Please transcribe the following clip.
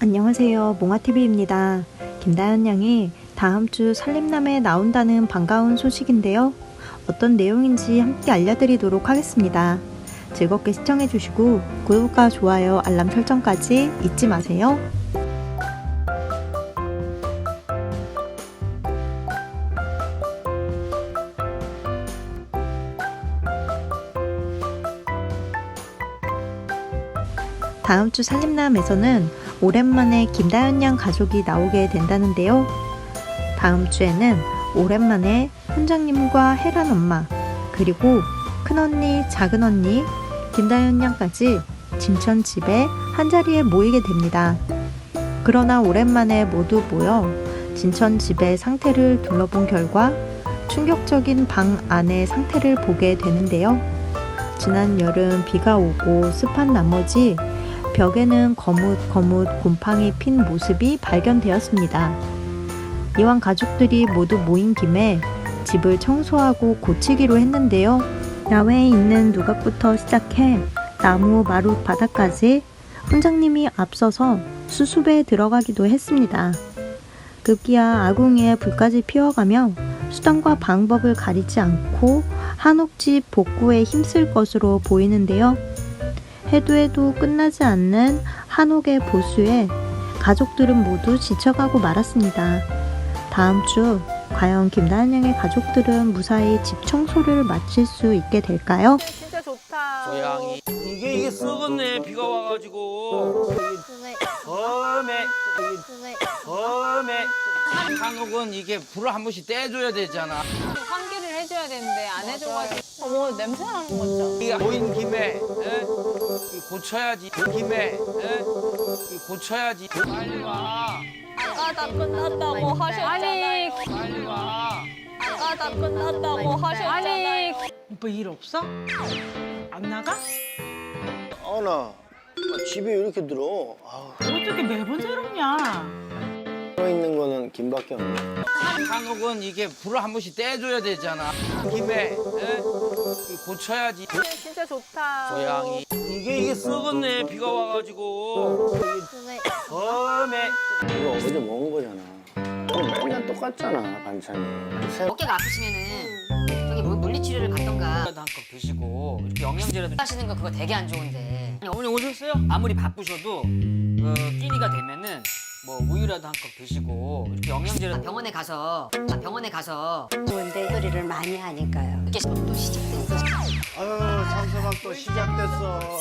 안녕하세요. 몽아TV입니다. 김다현 양이 다음 주 살림남에 나온다는 반가운 소식인데요. 어떤 내용인지 함께 알려드리도록 하겠습니다. 즐겁게 시청해주시고 구독과 좋아요, 알람 설정까지 잊지 마세요. 다음 주 살림남에서는 오랜만에 김다현 양 가족이 나오게 된다는데요. 다음 주에는 오랜만에 훈장님과 혜란 엄마, 그리고 큰언니, 작은언니, 김다현 양까지 진천 집에 한자리에 모이게 됩니다. 그러나 오랜만에 모두 모여 진천 집의 상태를 둘러본 결과 충격적인 방 안의 상태를 보게 되는데요. 지난 여름 비가 오고 습한 나머지 벽에는 거뭇거뭇 곰팡이 핀 모습이 발견되었습니다. 이왕 가족들이 모두 모인 김에 집을 청소하고 고치기로 했는데요. 야외에 있는 누각부터 시작해 나무 마룻 바닥까지 훈장님이 앞서서 수습에 들어가기도 했습니다. 급기야 아궁이에 불까지 피워가며 수단과 방법을 가리지 않고 한옥집 복구에 힘쓸 것으로 보이는데요. 해도 해도 끝나지 않는 한옥의 보수에 가족들은 모두 지쳐가고 말았습니다. 다음 주 과연 김다은 양의 가족들은 무사히 집 청소를 마칠 수 있게 될까요? 진짜 좋다. 고양이 이게 이게 썩었네 비가 와가지고 범에 범에 한옥은 이게 불을 한 번씩 떼줘야 되잖아 환기를 해줘야 되는데 안 해줘가지고 어머 냄새 나는 거죠. 이게 모인 김에 에? 이 고쳐야지 그 김에 에? 고쳐야지 빨리 와 아까 다 끝났다고 하셨잖아요. 빨리 와 아까 다 끝났다고 하셨잖아요. 오빠 일 없어? 안 나가? 아나 집에 왜 이렇게 들어? 아, 어떻게 매번 저러냐? 들어 있는 거는 김밖에 없네. 한옥은 이게 불을 한 번씩 떼줘야 되잖아 그 김에 에? 이 고쳐야지 진짜 좋다. 고양이 이게 이게 썩었네 비가 와가지고 범에 이거 어제 먹은 거잖아. 어, 맨날 똑같잖아 반찬이. 새- 어깨가 아프시면은 저기 뭐 물리치료를 갔던가 한컵 드시고 이렇게 영양제라도 하시는 거 그거 되게 안 좋은데 아니, 어머니 오셨어요? 아무리 바쁘셔도 그 끼니가 되면은 뭐 우유라도 한 컵 드시고 이렇게 영양제라도 병원에 가서 병원에 가서 좋은데 소리를 많이 하니까요. 이렇게 또 시작됐어 아유 상서방 또 시작됐어.